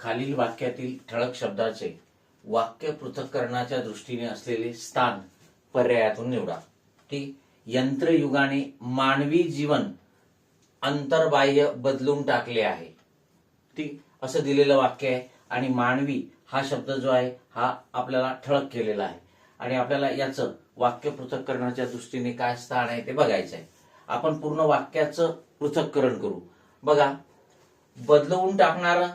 खालील वाक्यातील ठळक शब्दाचे वाक्य पृथक्करणाच्या दृष्टीने असलेले स्थान पर्यायातून निवडा. ठीक यंत्रयुगाने मानवी जीवन अंतर्बाह्य बदलून टाकले आहे. ठीक असं दिलेलं वाक्य आहे आणि मानवी हा शब्द जो आहे हा आपल्याला ठळक केलेला आहे. आणि आपल्याला याचं वाक्य पृथक्करणाच्या दृष्टीने काय स्थान आहे ते बघायचं आहे. आपण पूर्ण वाक्याचं पृथक्करण करू. बघा बदलवून टाकणारं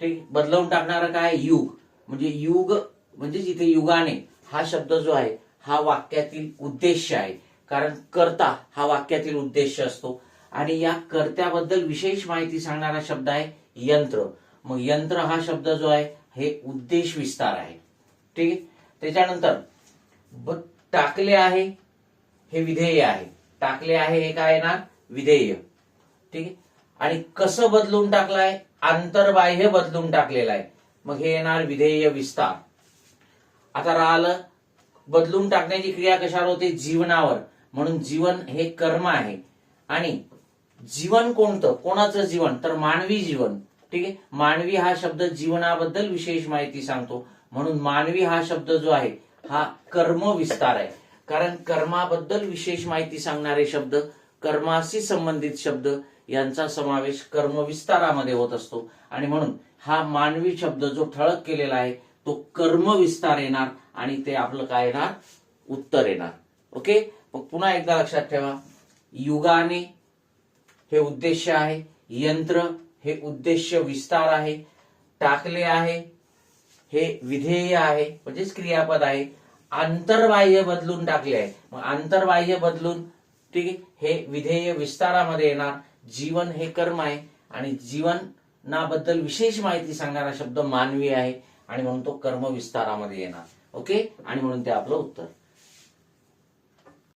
ठीक बदलवून टाकणारं काय? युग. म्हणजे युग म्हणजे जिथे युगाने हा शब्द जो आहे हा वाक्यातील उद्देश आहे. कारण कर्ता हा वाक्यातील उद्देश असतो. आणि या कर्त्याबद्दल विशेष माहिती सांगणारा शब्द आहे यंत्र. मग यंत्र हा शब्द जो आहे हे उद्देश विस्तार आहे. ठीक आहे? त्याच्यानंतर ब- टाकले आहे हे विधेय आहे. टाकले आहे हे काय ना विधेय. ठीक आहे? आणि कसं बदलून टाकलाय? आंतरबाह्य बदलून टाकलेलं आहे. मग हे येणार विधेय विस्तार. आता राहिलं बदलून टाकण्याची क्रिया कशावर होते? जीवनावर. म्हणून जीवन हे कर्म आहे. आणि जीवन कोणतं? कोणाचं जीवन? तर मानवी जीवन. ठीक आहे? मानवी हा शब्द जीवनाबद्दल विशेष माहिती सांगतो. म्हणून मानवी हा शब्द जो आहे हा कर्म विस्तार आहे. कारण कर्माबद्दल विशेष माहिती सांगणारे शब्द कर्माशी संबंधित शब्द यांचा समावेश कर्म विस्तारामध्ये होत असतो. आणि म्हणून हा मानवी शब्द जो ठळक केलेला आहे तो कर्म विस्तार येणार आणि ते आपलं काय येणार? उत्तर येणार. ओके? मग पुन्हा एकदा लक्षात ठेवा. युगाने हे उद्देश आहे यंत्र हे उद्देश विस्तार आहे टाकले आहे हे विधेय आहे म्हणजेच क्रियापद आहे. आंतरबाह्य बदलून टाकले आहे. मग आंतरबाह्य बदलून ठीक आहे? हे विधेय विस्तारामध्ये येणार. जीवन हे कर्म आहे. आणि जीवनाबद्दल विशेष माहिती सांगणारा शब्द मानवी आहे. आणि म्हणून तो कर्म विस्तारामध्ये येणार. ओके? आणि म्हणून ते आपलं उत्तर.